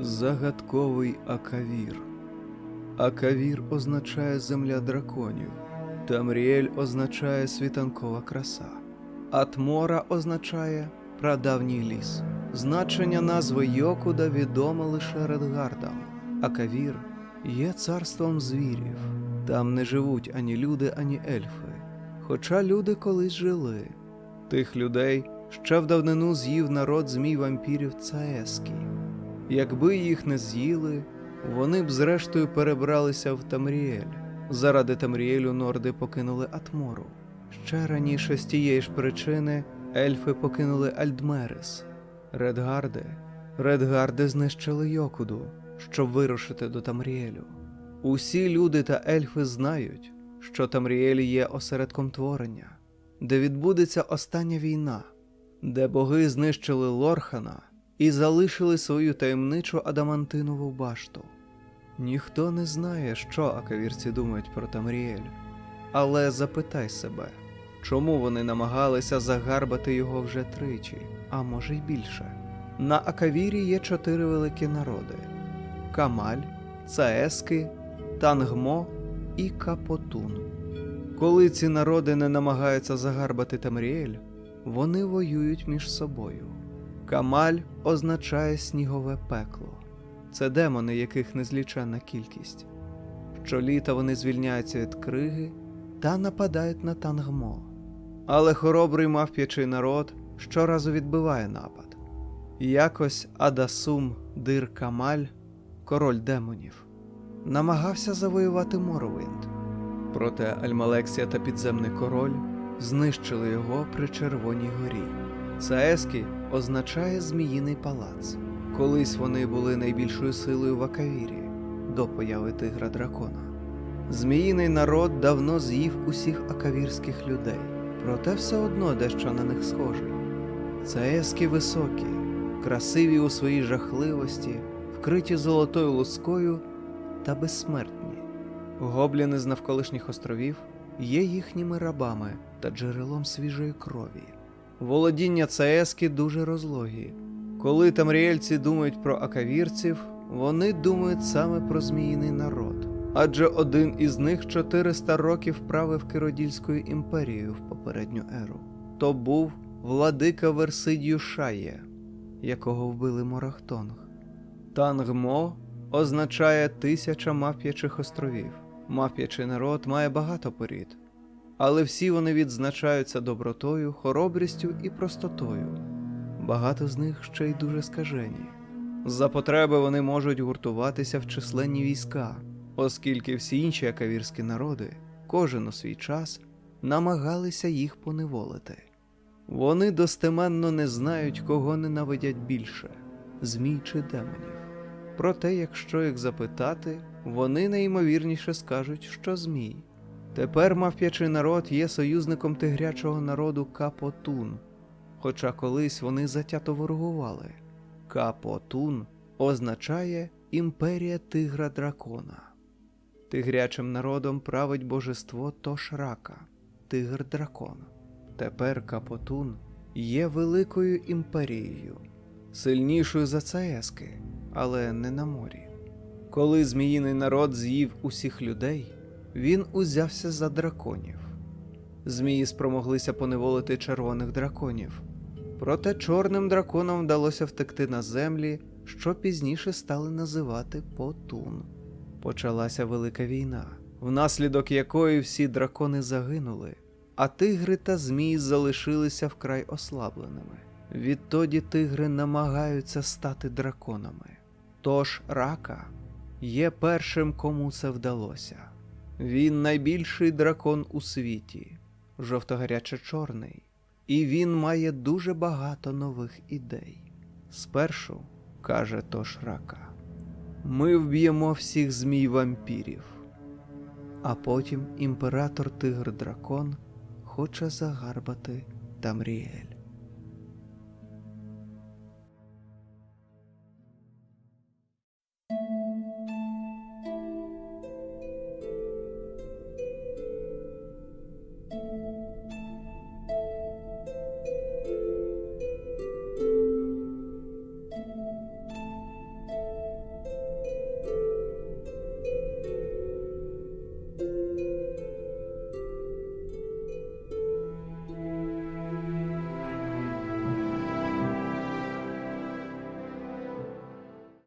Загадковий Акавір. Акавір означає земля драконів. Тамріель означає світанкова краса. Атмора означає прадавній ліс. Значення назви Йокуда відомо лише Редгардам. Акавір є царством звірів. Там не живуть ані люди, ані ельфи. Хоча люди колись жили. Тих людей ще в давнину з'їв народ змій вампірів Цаеський. Якби їх не з'їли, вони б зрештою перебралися в Тамріель. Заради Тамріелю норди покинули Атмору. Ще раніше з тієї ж причини ельфи покинули Альдмерис. Редгарди. Редгарди знищили Йокуду, щоб вирушити до Тамріелю. Усі люди та ельфи знають, що Тамріель є осередком творення, де відбудеться остання війна, де боги знищили Лорхана і залишили свою таємничу адамантинову башту. Ніхто не знає, що акавірці думають про Тамріель, але запитай себе, чому вони намагалися загарбати його вже тричі, а може й більше. На Акавірі є чотири великі народи: Камаль, Цаески, Тангмо і Капотун. Коли ці народи не намагаються загарбати Тамріель, вони воюють між собою. Камаль означає снігове пекло. Це демони, яких незліченна кількість. Щоліта вони звільняються від криги та нападають на Тангмо. Але хоробрий мавп'ячий народ щоразу відбиває напад. Якось Адасум Дир Камаль, король демонів, намагався завоювати Моровинд. Проте Альмалексія та підземний король знищили його при Червоній горі. Цаескі означає Зміїний палац. Колись вони були найбільшою силою в Акавірі до появи тигра дракона. Зміїний народ давно з'їв усіх акавірських людей, проте все одно дещо на них схожий. Цаескі високі, красиві у своїй жахливості, вкриті золотою лускою та безсмертні. Гобліни з навколишніх островів є їхніми рабами та джерелом свіжої крові. Володіння Цаески дуже розлогі. Коли тамріельці думають про акавірців, вони думають саме про зміїний народ. Адже один із них 400 років правив Киродільською імперією в попередню еру. То був владика Версидію Шає, якого вбили Морахтонг. Тангмо означає тисяча мавп'ячих островів. Мавп'ячий народ має багато порід, але всі вони відзначаються добротою, хоробрістю і простотою. Багато з них ще й дуже скажені. За потреби вони можуть гуртуватися в численні війська, оскільки всі інші акавірські народи, кожен у свій час, намагалися їх поневолити. Вони достеменно не знають, кого ненавидять більше змій чи демонів. Проте, якщо їх запитати, вони найімовірніше скажуть, що змій. Тепер мавп'ячий народ є союзником тигрячого народу Капотун, хоча колись вони затято ворогували. Капотун означає імперія тигра дракона. Тигрячим народом править божество Тошрака, тигр дракон. Тепер Капотун є великою імперією, сильнішою за Цаески, але не на морі. Коли зміїний народ з'їв усіх людей, він узявся за драконів. Змії спромоглися поневолити червоних драконів. Проте чорним драконам вдалося втекти на землі, що пізніше стали називати Потун. Почалася велика війна, внаслідок якої всі дракони загинули, а тигри та змії залишилися вкрай ослабленими. Відтоді тигри намагаються стати драконами. Тож рака є першим, кому це вдалося. Він найбільший дракон у світі, жовтогаряче чорний, і він має дуже багато нових ідей. Спершу, каже Тош рака, ми вб'ємо всіх змій вампірів, а потім імператор Тигр Дракон хоче загарбати Тамріель.